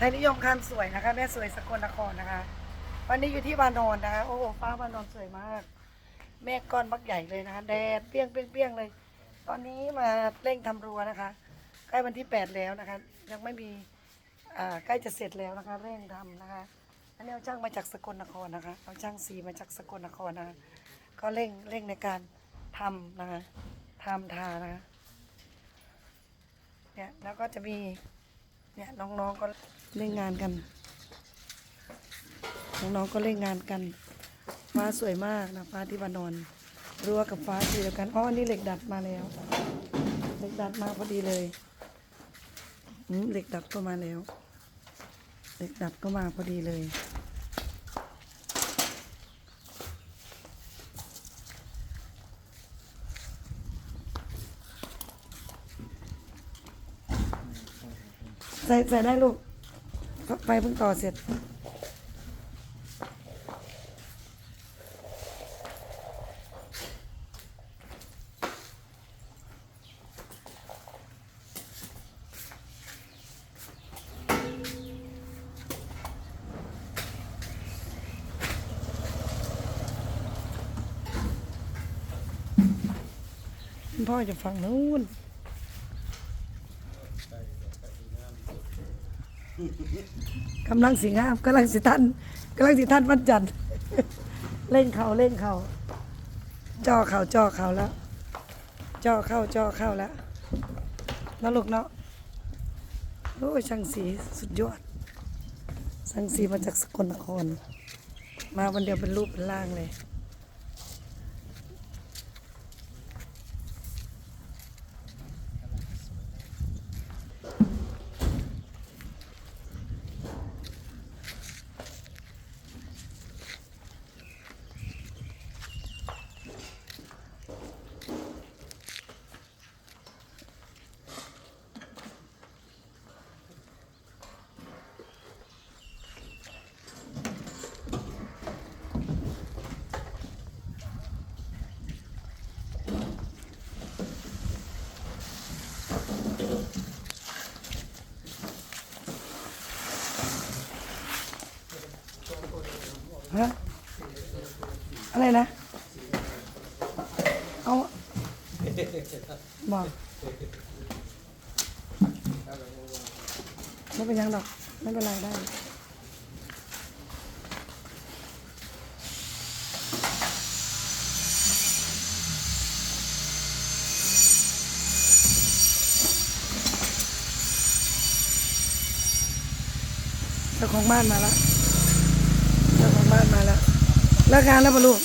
ไทยนิยมคันสวยนะคะ แม่สวยสกลนครนะคะ วันนี้อยู่ที่วานอนนะคะ โอ้โหฟ้าวานอนสวยมากเมฆก้อนบักใหญ่เลยนะคะ แดดเปี้ยงเปี้ยงเปี้ยงเลย ตอนนี้มาเร่งทำรั้วนะคะ ใกล้วันที่แปดแล้วนะคะ ยังไม่มีอ่าใกล้จะเสร็จแล้วนะคะ เร่งทำนะคะ อันนี้เอาช่างมาจากสกลนครนะคะ เอาช่างสีมาจากสกลนครนะคะ ก็เร่งเร่งในการทำนะคะทำทานะคะ เนี่ยแล้วก็จะมี เนี่ยน้องๆก็เล่นงานกันน้องๆก็เล่นงานกัน ฟ้าสวยมากนะฟ้าที่บานอนรั้วกับฟ้าสีเดียวกันอ๋ออันนี่เหล็กดัดมาแล้ว เหล็กดัดมาพอดีเลยอืมเหล็กดัดก็มาแล้ว เหล็กดัดก็มาพอดีเลย ใส่ใส่ได้ลูกไฟเพิ่งต่อเสร็จ พ่อจะฝั่งนู้น กำลังสิงามกำลังสิทันกำลังสิทันวันจันทร์เล่นเขาเล่นเขาจ่อเขาจ่อเขาแล้วจ่อเข้าจ่อเข้าแล้วแล้วลูกเนาะโอ้ยช่างสีสุดยอดช่างสีมาจากสกลนคร มาวันเดียวเป็นรูปเป็นร่างเลย ฮะอะไรนะ เอาบอกไม่เป็นยังหรอก ไม่เป็นไรได้เจ้าของบ้านมาแล้ว เจ้าของบ้านมาแล้ว เลิกงานแล้วปะลูก